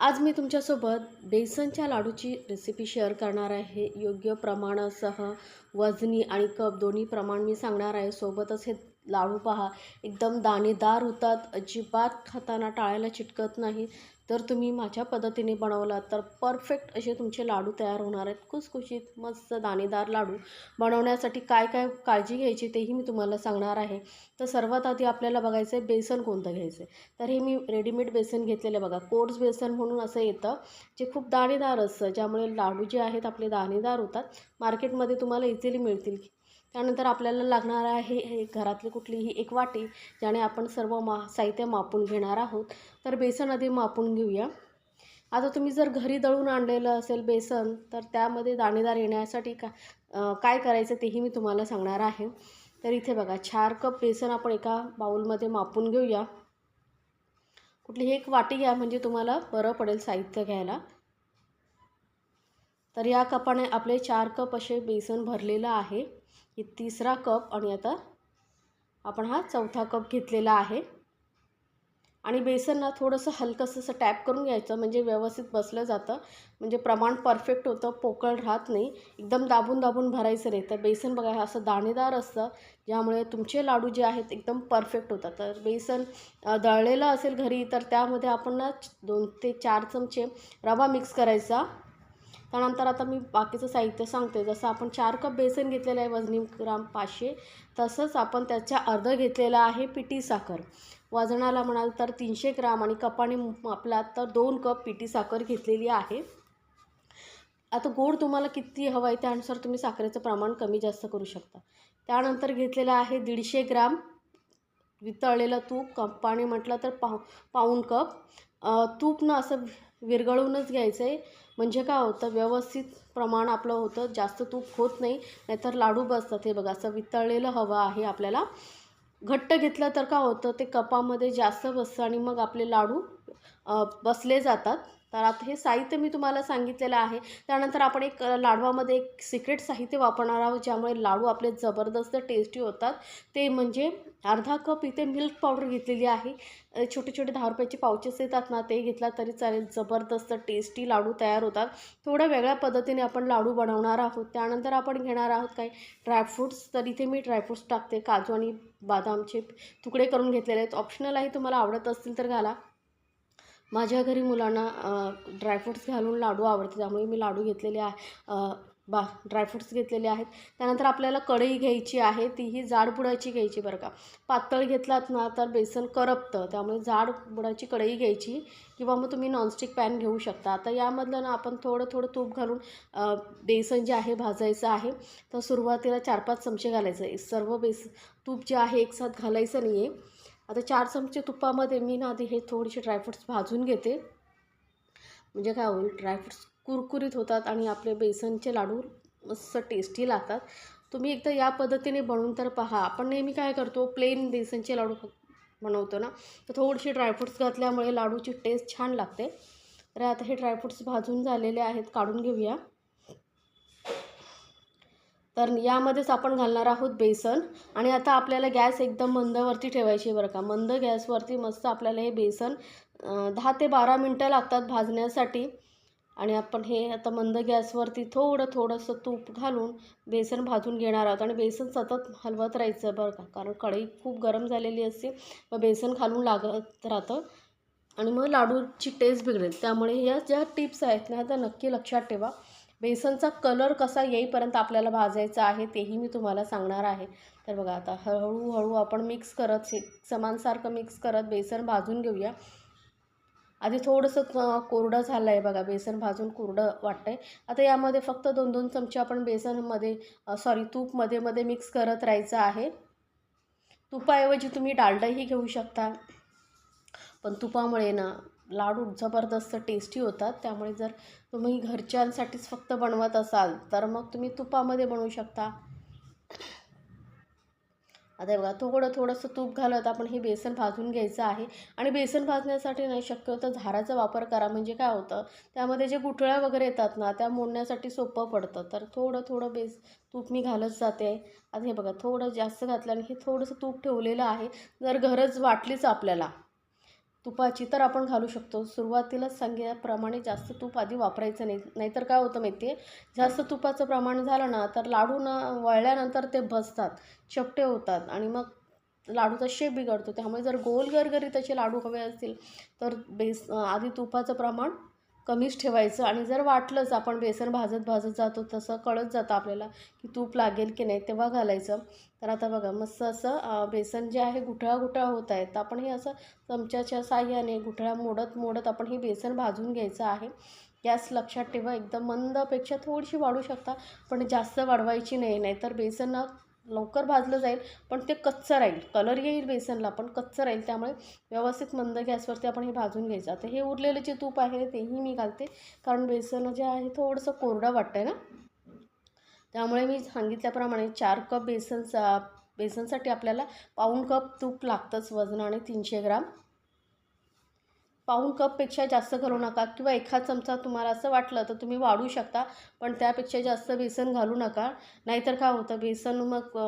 आज मी तुमच्यासोबत बेसनच्या लाडूची recipe share करणार आहे. योग्य प्रमाणासह वजनी आणि कप दोन्ही प्रमाण मी सांगणार आहे. सोबतच हे लाडू पहा. एकदम दाणेदार होतात. अजिबात खाताना टाळायला चिटकत नाही. तर तुम्ही माझ्या पद्धतीने बनवलात तर परफेक्ट असे तुमचे लाडू तयार होणार आहेत. खुसखुशीत मस्त दाणेदार लाडू बनवण्यासाठी काय काय काळजी घ्यायची तेही मी तुम्हाला सांगणार आहे. तर सर्वात आधी आपल्याला बघायचं आहे बेसन कोणतं घ्यायचं आहे तर हे मी रेडीमेड बेसन घेतलेलं बघा. कोर्स बेसन म्हणून असं येतं जे खूप दाणेदार असतं ज्यामुळे लाडू जे आहेत आपले दाणेदार होतात. मार्केटमध्ये तुम्हाला इझिली मिळतील. त्यानंतर आपल्याला लागणार आहे हे घरातली कुठलीही एक वाटी ज्याने आपण सर्व मा साहित्य मापून घेणार आहोत. तर बेसन आधी मापून घेऊया. आता तुम्ही जर घरी दळून आणलेलं असेल बेसन तर त्यामध्ये दाणेदार येण्यासाठी का काय करायचं तेही मी तुम्हाला सांगणार आहे. तर इथे बघा चार कप बेसन आपण एका बाऊलमध्ये मापून घेऊया. कुठलीही एक वाटी घ्या म्हणजे तुम्हाला बरं पडेल साहित्य घ्यायला. तर या कपाने आपले चार कप असे बेसन भरलेलं आहे. ही तिसरा कप आणि आता आपण हा चौथा कप घेतलेला आहे. आणि बेसन ना थोडंसं हलकंसं असं टॅप करून घ्यायचं म्हणजे व्यवस्थित बसलं जातं. म्हणजे प्रमाण परफेक्ट होतं पोकळ राहत नाही. एकदम दाबून दाबून भरायचं नाही. तर बेसन बघा हे असं दाणेदार असतं ज्यामुळे तुमचे लाडू जे आहेत एकदम परफेक्ट होतात. तर बेसन दळलेलं असेल घरी तर त्यामध्ये आपण ना दोन ते चार चमचे रवा मिक्स करायचा. त्यानंतर आता मी बाकीचं साहित्य सांगते. जसं आपण चार कप बेसन घेतलेलं आहे वजनी ग्राम पाचशे. तसंच आपण त्याच्या अर्ध घेतलेलं आहे पिटी साखर. वजनाला म्हणाल तर तीनशे ग्राम आणि कपाने मापला तर दोन कप पिटी साखर घेतलेली आहे. आता गोड तुम्हाला किती हवं आहे त्यानुसार तुम्ही साखरेचं प्रमाण कमी जास्त करू शकता. त्यानंतर घेतलेलं आहे दीडशे ग्राम वितळलेलं तूप. कप पाणी म्हटलं तर पाव पाऊण कप. तूप ना असं विरगळूनच घ्यायचं आहे म्हणजे काय होतं व्यवस्थित प्रमाण आपलं होतं जास्त तूप होत नाही नाहीतर लाडू बसतात. हे बघा असं वितळलेलं हवं आहे आपल्याला. घट्ट घेतलं तर काय होतं ते कपामध्ये जास्त बसतं आणि मग आपले लाडू बसले जातात. तर आता हे साहित्य मी तुम्हाला सांगितलेलं आहे. त्यानंतर आपण एक लाडवामध्ये एक सिक्रेट साहित्य वापरणार आहोत ज्यामुळे लाडू आपले जबरदस्त टेस्टी होतात. ते म्हणजे अर्धा कप इथे मिल्क पावडर घेतलेली आहे. छोटे छोटे दहा रुपयाचे पावचेस येतात ना ते घेतला तरी चालेल. जबरदस्त टेस्टी लाडू तयार होतात. थोड्या वेगळ्या पद्धतीने आपण लाडू बनवणार आहोत. त्यानंतर आपण घेणार आहोत काही ड्रायफ्रूट्स तर इथे मी ड्रायफ्रूट्स टाकते. काजू आणि बदामचे तुकडे करून घेतलेले आहेत. ऑप्शनल आहे तुम्हाला आवडत असतील तर घाला. माझ्या घरी मुलांना ड्रायफ्रुट्स घालून लाडू आवडते त्यामुळे मी लाडू घेतलेले आहे. बा ड्रायफ्रुट्स घेतलेले आहेत. त्यानंतर आपल्याला कढई घ्यायची आहे. तीही जाड बुडाची घ्यायची बरं का. पातळ घेतलात ना तर बेसन करपतं. त्यामुळे जाड बुडाची कढई घ्यायची किंवा मग तुम्ही नॉनस्टिक पॅन घेऊ शकता. आता यामधलं ना आपण थोडं थोडं तूप घालून बेसन जे आहे भाजायचं आहे तर सुरुवातीला चार पाच चमचे घालायचं. सर्व बेस तूप जे आहे एकसाथ घालायचं नाही आहे आता चार चमचे तुपामध्ये मी ना आधी हे थोडेसे ड्रायफ्रूट्स भाजून घेते. म्हणजे काय होईल ड्रायफ्रूट्स कुरकुरीत होतात आणि आपले बेसनचे लाडू मस्त टेस्टी लागतात. तुम्ही एकदा या पद्धतीने बनवून तर पहा. आपण नेहमी काय करतो प्लेन बेसनचे लाडू बनवतो ना तर थोडेसे ड्रायफ्रूट्स घातल्यामुळे लाडूची टेस्ट छान लागते. तर आता हे ड्रायफ्रूट्स भाजून झालेले आहेत काढून घेऊया. तर यामध्येच आपण घालणार आहोत बेसन. आणि आता आपल्याला गॅस एकदम मंदवरती ठेवायची बरं का. मंद गॅसवरती मस्त आपल्याला हे बेसन दहा ते बारा मिनटं लागतात भाजण्यासाठी. आणि आपण हे आता मंद गॅसवरती थोडं थोडंसं तूप घालून बेसन भाजून घेणार आहोत. आणि बेसन सतत हलवत राहायचं बरं का. कारण कढई खूप गरम झालेली असते. मग बेसन खालून लागत राहतं. आणि मग लाडूची टेस्ट बिघडेल. त्यामुळे ह्या ज्या टिप्स आहेत ना त्या नक्की लक्षात ठेवा. बेसनचा कलर कसा येईपर्यंत आपल्याला भाजायचा आहे तेही मी तुम्हाला सांगणार आहे. तर बघा आता हळूहळू आपण मिक्स करत समानसारखं मिक्स करत बेसन भाजून घेऊया. आधी थोडंसं कोरडं झालं आहे बघा बेसन भाजून कोरडं वाटतं आहे आता यामध्ये फक्त दोन दोन चमचे आपण बेसनमध्ये सॉरी तूपमध्ये मध्ये मध्ये मिक्स करत राहायचं आहे. तुपाऐवजी तुम्ही डालडाही घेऊ शकता. पण तुपामुळे ना लाडू जबरदस्त टेस्टी होतात. त्यामुळे जर तुम्ही घरच्यांसाठीच फक्त बनवत असाल तर मग तुम्ही तुपामध्ये बनवू शकता. आता बघा थोडं थोडंसं तूप घालत आपण हे बेसन भाजून घ्यायचं आहे. आणि बेसन भाजण्यासाठी नाही शक्य होतं झाराचा वापर करा. म्हणजे काय होतं त्यामध्ये जे गुठळ्या वगैरे येतात ना त्या मोडण्यासाठी सोपं पडतं. तर थोडं थोडं बेस तूप मी घालत जाते. आता हे बघा थोडं जास्त घातलं आणि हे थोडंसं तूप ठेवलेलं आहे. जर गरज वाटलीच आपल्याला. तुपाची तर आपण घालू शकतो. सुरुवातीलाच सांगितल्याप्रमाणे जास्त तूप आधी वापरायचं नाही. नाहीतर काय होतं माहिती आहे? जास्त तुपाचं प्रमाण झालं ना तर लाडू न वळल्यानंतर ते भसतात चपटे होतात आणि मग लाडूचा शेप बिघडतो. त्यामुळे जर गोल गरगरी त्याचे लाडू हवे असतील तर बेस आधी तुपाचं प्रमाण कमीच ठेवायचं आणि जर वाटलंच आपण बेसन भाजत भाजत जातो तसं कळत जातं आपल्याला की तूप लागेल की नाही तेव्हा घालायचं. तर आता बघा मस्त असं बेसन जे आहे गुठळा गुठळा होत आहे तर आपण हे असं चमच्याच्या साह्याने गुठळा मोडत मोडत आपण हे बेसन भाजून घ्यायचं आहे. गॅस लक्षात ठेवा एकदम मंदपेक्षा थोडीशी वाढू शकता पण जास्त वाढवायची नाही नाहीतर बेसन लवकर भाजलं जाईल पण ते कच्चं राहील. कलर येईल बेसनला पण कच्चं राहील. त्यामुळे व्यवस्थित मंद गॅसवरती आपण हे भाजून घ्यायचं. आता हे उरलेलं जे तूप आहे तेही मी घालते. कारण बेसन जे आहे थोडंसं कोरडं वाटतं आहे ना? त्यामुळे मी सांगितल्याप्रमाणे चार कप बेसनचा बेसनसाठी आपल्याला पाऊण कप तूप लागतंच वजनाने तीनशे ग्राम. पाऊण कपपेक्षा जास्त घालू नका किंवा एखाद चमचा तुम्हाला असं वाटलं तर तुम्ही वाढू शकता पण त्यापेक्षा जास्त बेसन घालू नका. नाहीतर काय होतं बेसन मग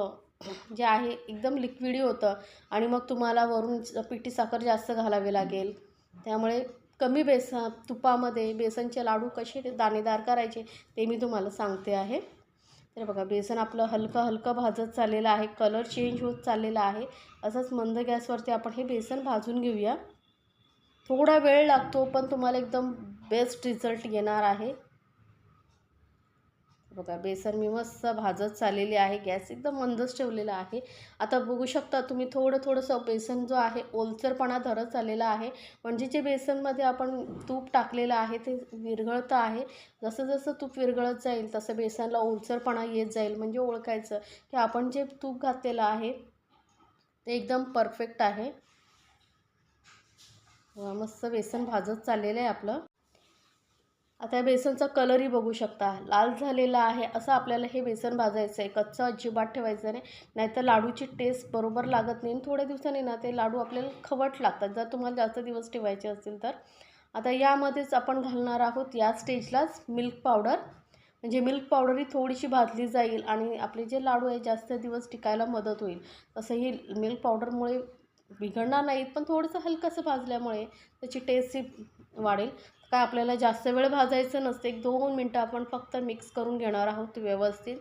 जे आहे एकदम लिक्विडी होतं आणि मग तुम्हाला वरून पिठी साखर जास्त घालावी लागेल. त्यामुळे कमी बेसन तुपामध्ये बेसनचे लाडू कसे दाणेदार करायचे ते मी तुम्हाला सांगते आहे. तर बघा बेसन आपलं हलकं हलकं भाजत चाललेलं आहे कलर चेंज होत चाललेला आहे. असंच मंद गॅसवरती आपण हे बेसन भाजून घेऊया. थोडा वेळ लागतो पण तुम्हाला एकदम बेस्ट रिझल्ट येणार आहे. बघा बेसन मी मस्त भाजत चाललेली आहे गॅस एकदम मंदच ठेवलेला आहे. आता बघू शकता तुम्ही थोडं थोडंसं बेसन जो आहे ओलसरपणा धरत चाललेला आहे. म्हणजे जे बेसनमध्ये आपण तूप टाकलेलं आहे ते विरघळतं आहे. जसं जसं तूप विरघळत जाईल तसं बेसनला ओलसरपणा येत जाईल. म्हणजे ओळखायचं की आपण जे तूप घातलेलं आहे ते एकदम परफेक्ट आहे. मस्त बेसन भाजत चाललेलं आहे आपलं. आता या बेसनचा कलरही बघू शकता. लाल झालेला आहे असं आपल्याला हे बेसन भाजायचं आहे. कच्चं अजिबात ठेवायचं नाही. नाहीतर लाडूची टेस्ट बरोबर लागत नाही. थोड्या दिवसांनी ना ते लाडू आपल्याला खवट लागतात. जर तुम्हाला जास्त दिवस ठेवायचे असतील तर. आता यामध्येच आपण घालणार आहोत या स्टेजलाच मिल्क पावडर म्हणजे मिल्क पावडर ही थोडीशी भाजली जाईल आणि आपले जे लाडू आहे जास्त दिवस टिकायला मदत होईल. तसंही मिल्क पावडरमुळे बिघडणार नाहीत पण थोडंसं हलकंसं भाजल्यामुळे त्याची टेस्टही वाढेल. काय आपल्याला जास्त वेळ भाजायचं नसते एक दोन मिनटं आपण फक्त मिक्स करून घेणार आहोत व्यवस्थित.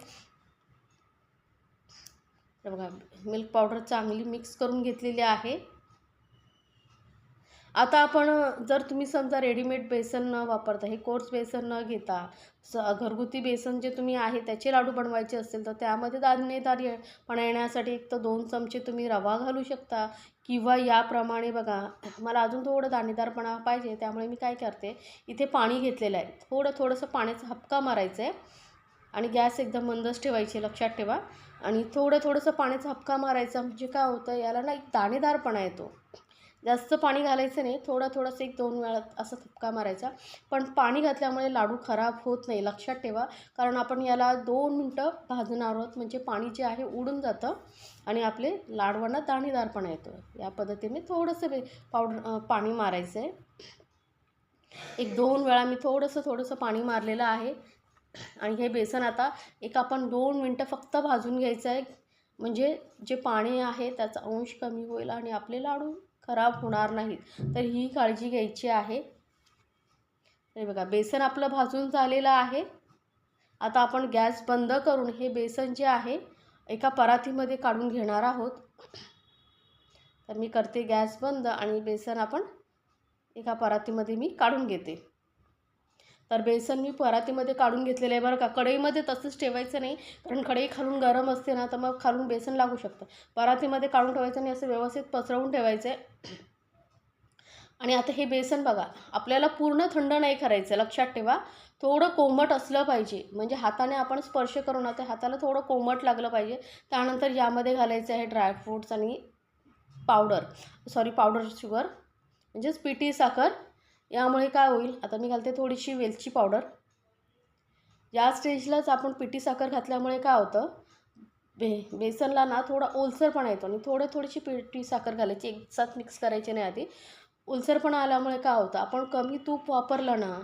तर बघा मिल्क पावडर चांगली मिक्स करून घेतलेली आहे. आता आपण जर तुम्ही समजा रेडीमेड बेसन न वापरता हे कोर्स बेसन न घेता स घरगुती बेसन जे तुम्ही आहे त्याचे लाडू बनवायचे असतील तर त्यामध्ये दाणेदार पण येण्यासाठी एक तर दोन चमचे तुम्ही रवा घालू शकता. किंवा याप्रमाणे बघा मला अजून थोडं दाणेदारपणा पाहिजे त्यामुळे मी काय करते इथे पाणी घेतलेलं आहे. थोडं थोडंसं पाण्याचा हपका मारायचा आहे आणि गॅस एकदम मंदच ठेवायचे लक्षात ठेवा. आणि थोडं थोडंसं पाण्याचा हपका मारायचा म्हणजे काय होतं याला ना एक दाणेदारपणा येतो. जास्त पाणी घालायचं नाही. थोडं थोडंसं एक दोन वेळा असं थपका मारायचा. पण पाणी घातल्यामुळे लाडू खराब होत नाही लक्षात ठेवा. कारण आपण याला दोन मिनटं भाजणार आहोत. म्हणजे पाणी जे आहे उडून जातं आणि आपले लाडवांना दाणेदारपणा येतो या पद्धतीने थोडंसं बे पावडर पाणी मारायचं आहे एक दोन वेळा मी थोडंसं थोडंसं पाणी मारलेलं आहे. आणि हे बेसन आता एक आपण दोन मिनटं फक्त भाजून घ्यायचं आहे म्हणजे जे पाणी आहे त्याचा अंश कमी होईल आणि आपले लाडू खराब होणार नाहीत. तर ही काळजी घ्यायची आहे. हे बघा बेसन आपलं भाजून झालेलं आहे. आता आपण गॅस बंद करून हे बेसन जे आहे एका परातीमध्ये काढून घेणार आहोत. तर मी करते गॅस बंद आणि बेसन आपण एका परातीमध्ये मी काढून घेते. तर बेसन मी परातीमध्ये काढून घेतलेलं आहे बरं का. कढईमध्ये तसंच ठेवायचं नाही कारण कढई खालून गरम असते ना तर मग खालून बेसन लागू शकतं. परातीमध्ये काढून ठेवायचं आणि असं व्यवस्थित पसरवून ठेवायचं आहे आणि आता हे बेसन बघा आपल्याला पूर्ण थंड नाही करायचं लक्षात ठेवा. थोडं कोमट असलं पाहिजे म्हणजे हाताने आपण स्पर्श करून आता हाताला थोडं कोमट लागलं पाहिजे. त्यानंतर यामध्ये घालायचं आहे ड्रायफ्रूट्स आणि पावडर सॉरी पावडर शुगर म्हणजेच पिठी साखर. यामुळे काय होईल? आता मी घालते थोडीशी वेलची पावडर. या स्टेजलाच आपण पिठी साखर घातल्यामुळे काय होतं? बे बेसनला ना थोडा ओलसरपणा येतो आणि थोडे थोडीशी पिठी साखर घालायची. एकसाथ मिक्स करायची नाही आधी. ओलसरपणा आल्यामुळे काय होतं? आपण कमी तूप वापरलं ना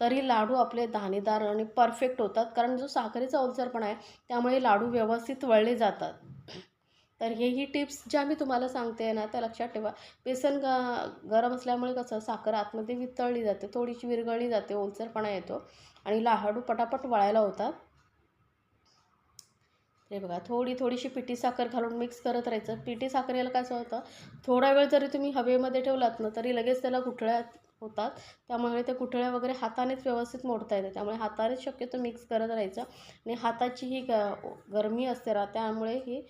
तरी लाडू आपले दाणेदार आणि परफेक्ट होतात. कारण जो साखरेचा ओलसरपणा आहे त्यामुळे लाडू व्यवस्थित वळले जातात. तर हे ही टिप्स ज्या मी तुम्हाला सांगते ना त्या लक्षात ठेवा. बेसन ग गरम असल्यामुळे कसं साखर आतमध्ये वितळली जाते थोडीशी विरघळली जाते ओलसरपणा येतो आणि लाडू पटापट वळायला होतात. हे बघा थोडी थोडीशी पिठी साखर घालून मिक्स करत राहायचं. पिठी साखरेला याला कसं होतं थोडा वेळ जरी तुम्ही हवेमध्ये ठेवलात ना तरी लगेच त्याला कुठळ्यात होतात. त्यामुळे ते कुठळ्या वगैरे हातानेच व्यवस्थित मोडता येते. त्यामुळे हातानेच शक्यतो मिक्स करत राहायचं. आणि हाताची ही ग गरमी असते रा त्यामुळे ही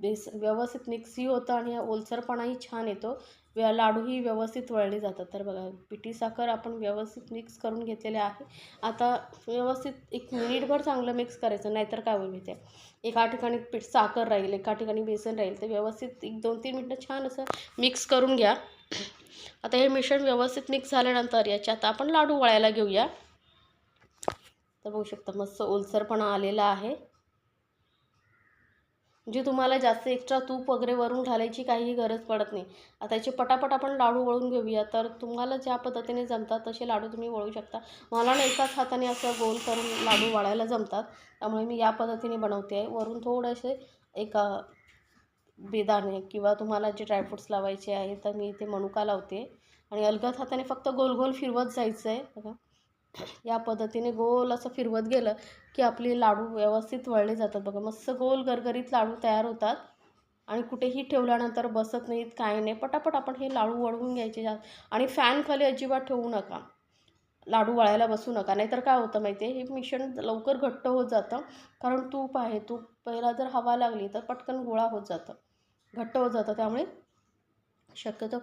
बेस व्यवस्थित मिक्सही होतं आणि ओलसरपणाही छान येतो. लाडूही व्यवस्थित वळले जातात. तर बघा पिठी साखर आपण व्यवस्थित मिक्स करून घेतलेले आहे. आता व्यवस्थित एक मिनिटभर चांगलं मिक्स करायचं नाहीतर काय होईल ते एका ठिकाणी पीठ साखर राहील एका ठिकाणी बेसन राहील ते व्यवस्थित एक दोन तीन मिनटं छान असं मिक्स करून घ्या. आता हे मिश्रण व्यवस्थित मिक्स झाल्यानंतर याच्यात आपण लाडू वळायला घेऊया. तर बघू शकता मस्त ओलसरपणा आलेला आहे. जे तुम्हाला जास्त एक्स्ट्रा तूप वगैरे वरून घालायची काहीही गरज पडत नाही. आता याचे पटापट आपण लाडू वळून घेऊया. तर तुम्हाला ज्या पद्धतीने जमतात तसे लाडू तुम्ही वळू शकता. मला ना एकाच हाताने असं गोल करून लाडू वळायला जमतात. त्यामुळे मी या पद्धतीने बनवते. आहे वरून थोडेसे एका बेदाणे किंवा तुम्हाला जे ड्रायफ्रूट्स लावायचे आहे तर मी इथे मनुका लावते. आणि अलगद हाताने फक्त गोल गोल फिरवत जायचं आहे बघा. या पद्धतीने गोल असं फिरवत गेलं की आपले लाडू व्यवस्थित वळले जातात. बघा मस्त गोल गरगरीत लाडू तयार होतात. आणि कुठेही ठेवल्यानंतर बसत नाहीत काय नाही. पटापट आपण हे लाडू वळवून घ्यायचे. आणि फॅनखाली अजिबात ठेवू नका. लाडू वळायला बसू नका. नाहीतर काय होतं माहिती आहे हे मिश्रण लवकर घट्ट होत जातं. कारण तूप आहे. तूप पहिला जर हवा लागली तर पटकन गोळा होत जातं. घट्ट होत जातं. त्यामुळे शक्यतो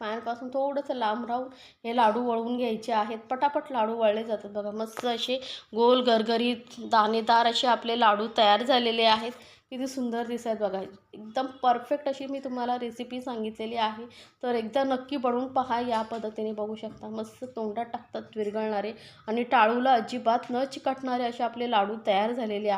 फॅनपासून थोडंसं लांब राहून हे लाडू वळवून घ्यायचे आहेत. पटापट लाडू वळले जातात बघा. मस्त असे गोल गरगरीत दाणेदार असे आपले लाडू तयार झालेले आहेत. किती सुंदर दिसत बघा. एकदम परफेक्ट अशी मी तुम्हाला रेसिपी सांगितलेली आहे. तर एकदा नक्की बनवून पहा या पद्धतीने बघू शकता. मस्त तोंडात टाकतात विरघळणारे आणि टाळूला अजिबात न चिकटणारे असे आपले लाडू तयार झालेले आहेत.